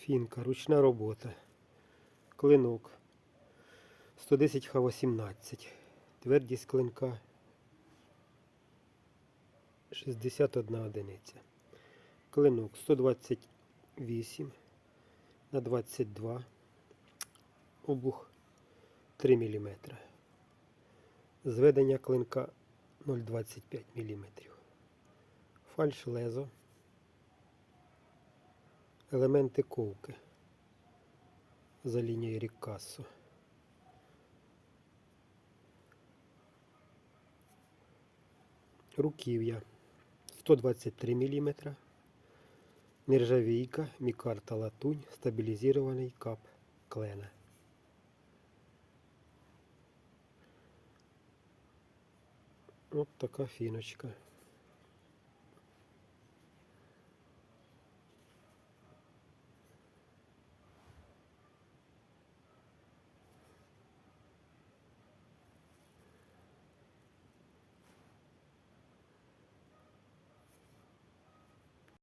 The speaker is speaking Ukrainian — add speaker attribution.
Speaker 1: Фінка, ручна робота. Клинок. 110 Х18. Твердість клинка 61 одиниця. Клинок 128 на 22. Обух 3 мм. Зведення клинка 0,25 мм. Фальш лезо. Елементи ковки за лінією Ріккассо. Руків'я 123 мм. Нержавійка, мікарта латунь, стабілізований кап клена. От така фіночка.